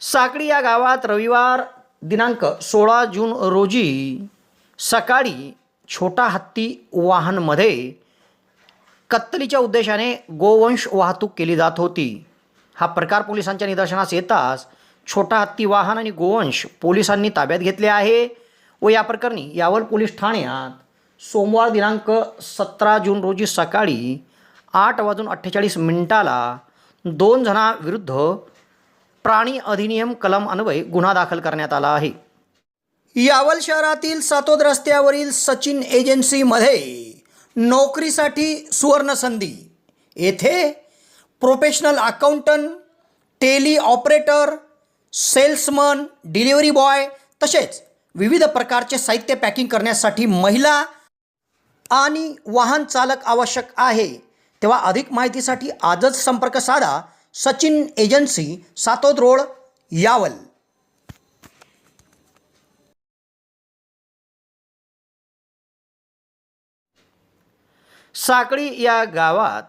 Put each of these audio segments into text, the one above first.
साकडी या गावात रविवार दिनांक सोळा जून रोजी सकाळी छोटा हत्ती वाहनमध्ये कत्तलीच्या उद्देशाने गोवंश वाहतूक केली जात होती. हा प्रकार पोलिसांच्या निदर्शनास येताच छोटा हत्ती वाहन आणि गोवंश पोलिसांनी ताब्यात घेतले आहे व या प्रकरणी यावल पोलीस ठाण्यात सोमवार दिनांक सतरा जून रोजी सकाळी आठ वाजून अठ्ठेचाळीस मिनिटाला दोन जणांविरुद्ध प्राणी अधिनियम कलम अन्वये गुन्हा दाखल करण्यात आला आहे. यावल शहरातील सातोद रस्त्यावरील सचिन एजन्सीमध्ये नोकरीसाठी सुवर्णसंधी येथे professional accountant Tally operator salesman delivery boy तसेच विविध प्रकारचे साहित्य पॅकिंग करण्यासाठी महिला आणि वाहन चालक आवश्यक आहे. तेव्हा अधिक माहितीसाठी आजच संपर्क साधा. Sachin agency Satod road Yawal. साकळी या गावात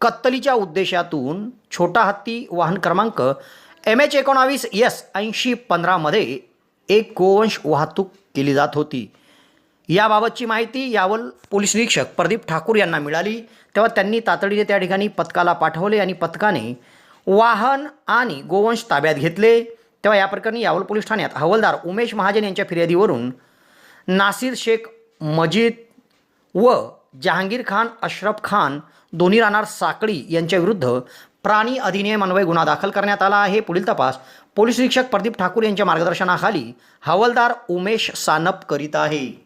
कत्तलीच्या उद्देशातून छोटा हत्ती वाहन क्रमांक एम एच एकोणावीस यस ऐंशी पंधरामध्ये एक गोवंश वाहतूक केली जात होती. याबाबतची माहिती यावल पोलीस निरीक्षक प्रदीप ठाकूर यांना मिळाली. तेव्हा त्यांनी तातडीने त्या ठिकाणी पथकाला पाठवले आणि पथकाने वाहन आणि गोवंश ताब्यात घेतले. तेव्हा या प्रकरणी यावल पोलीस ठाण्यात हवालदार उमेश महाजन यांच्या फिर्यादीवरून नासिर शेख मजीद व जहांगीर खान अशरफ खान दोन्ही राहणार साकळी यांच्याविरुद्ध प्राणी अधिनियम अन्वय गुन्हा दाखल करण्यात आला आहे. पुढील तपास पोलीस निरीक्षक प्रदीप ठाकूर यांच्या मार्गदर्शनाखाली हवालदार उमेश सानप करीत आहे.